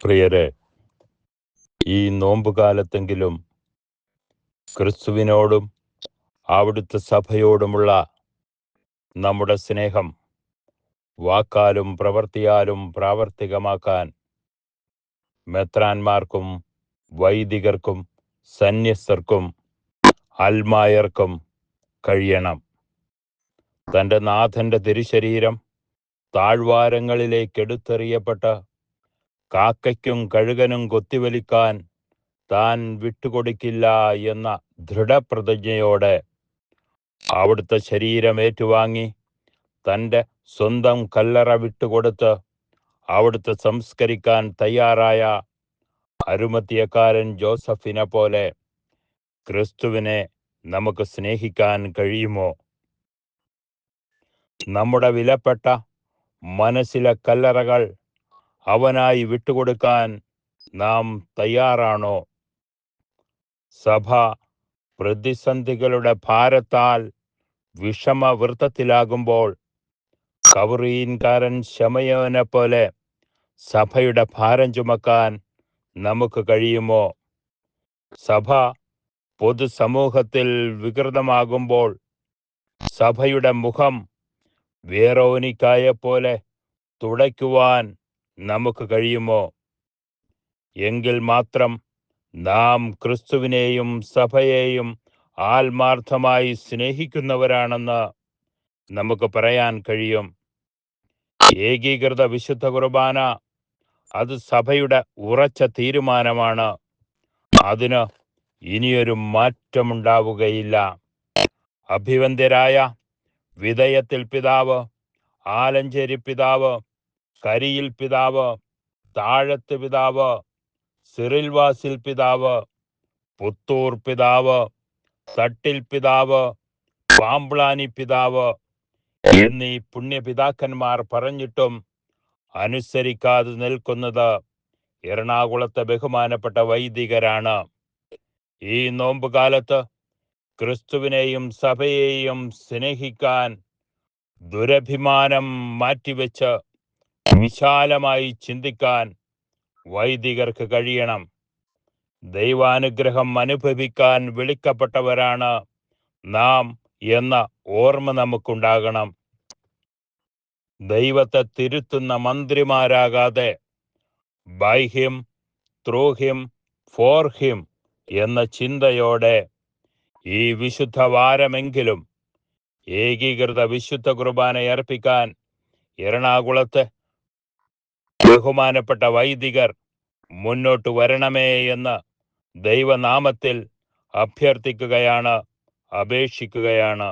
പ്രിയരെ ഈ നോമ്പുകാലത്തെങ്കിലും ക്രിസ്തുവിനോടും അവിടുത്തെ സഭയോടുമുള്ള നമ്മുടെ സ്നേഹം വാക്കാലും പ്രവൃത്തിയാലും പ്രാവർത്തികമാക്കാൻ മെത്രാന്മാർക്കും വൈദികർക്കും സന്യസ്തർക്കും അൽമായർക്കും കഴിയണം. തന്റെ നാഥന്റെ തിരുശരീരം താഴ്വാരങ്ങളിലേക്ക് എടുത്തെറിയപ്പെട്ട് കാക്കയ്ക്കും കഴുകനും കൊത്തിവലിക്കാൻ താൻ വിട്ടുകൊടുക്കില്ല എന്ന ദൃഢപ്രതിജ്ഞയോടെ അവിടുത്തെ ശരീരം ഏറ്റുവാങ്ങി തന്റെ സ്വന്തം കല്ലറ വിട്ടുകൊടുത്ത് അവിടുത്തെ സംസ്കരിക്കാൻ തയ്യാറായ അരുമത്തിയക്കാരൻ ജോസഫിനെ പോലെ ക്രിസ്തുവിനെ നമുക്ക് സ്നേഹിക്കാൻ കഴിയുമോ? നമ്മുടെ വിലപ്പെട്ട മനസ്സിലെ കല്ലറകൾ അവനായി വിട്ടുകൊടുക്കാൻ നാം തയ്യാറാണോ? സഭ പ്രതിസന്ധികളുടെ ഭാരത്താൽ വിഷമവൃത്തത്തിലാകുമ്പോൾ കവറീൻകാരൻ ശമയോനെ പോലെ സഭയുടെ ഭാരം ചുമക്കാൻ നമുക്ക് കഴിയുമോ? സഭ പൊതുസമൂഹത്തിൽ വികൃതമാകുമ്പോൾ സഭയുടെ മുഖം വേറോനിക്കായ പോലെ തുടയ്ക്കുവാൻ നമുക്ക് കഴിയുമോ? എങ്കിൽ മാത്രം നാം ക്രിസ്തുവിനെയും സഭയെയും ആത്മാർത്ഥമായി സ്നേഹിക്കുന്നവരാണെന്ന് നമുക്ക് പറയാൻ കഴിയും. ഏകീകൃത വിശുദ്ധ കുർബാന അത് സഭയുടെ ഉറച്ച തീരുമാനമാണ്. അതിന് ഇനിയൊരു മാറ്റമുണ്ടാവുകയില്ല. അഭിവന്ദ്യരായ വിധയത്തിൽ പിതാവ് ആലഞ്ചേരി പിതാവ് കരിയിൽ പിതാവ് താഴത്ത് പിതാവ് സിറിൽവാസിൽ പിതാവ് പുത്തൂർ പിതാവ് തട്ടിൽ പിതാവ് പാമ്പ്ളാനി പിതാവ് എന്നീ പുണ്യപിതാക്കന്മാർ പറഞ്ഞിട്ടും അനുസരിക്കാതെ നിൽക്കുന്നത് എറണാകുളത്തെ ബഹുമാനപ്പെട്ട വൈദികരാണ്. ഈ നോമ്പുകാലത്ത് ക്രിസ്തുവിനെയും സഭയെയും സ്നേഹിക്കാൻ ദുരഭിമാനം മാറ്റിവെച്ച് വിശാലമായി ചിന്തിക്കാൻ വൈദികർക്ക് കഴിയണം. ദൈവാനുഗ്രഹം അനുഭവിക്കാൻ വിളിക്കപ്പെട്ടവരാണ് നാം എന്ന ഓർമ്മ നമുക്കുണ്ടാകണം. ദൈവത്തെ തിരുത്തുന്ന മന്ത്രിമാരാകാതെ by him through him for him എന്ന ചിന്തയോടെ ഈ വിശുദ്ധ വാരമെങ്കിലും ഏകീകൃത വിശുദ്ധ കുർബാന അർപ്പിക്കാൻ എറണാകുളത്ത് ബഹുമാനപ്പെട്ട വൈദികർ മുന്നോട്ട് വരണമേ എന്ന് ദൈവനാമത്തിൽ അഭ്യർത്ഥിക്കുകയാണ് അപേക്ഷിക്കുകയാണ്.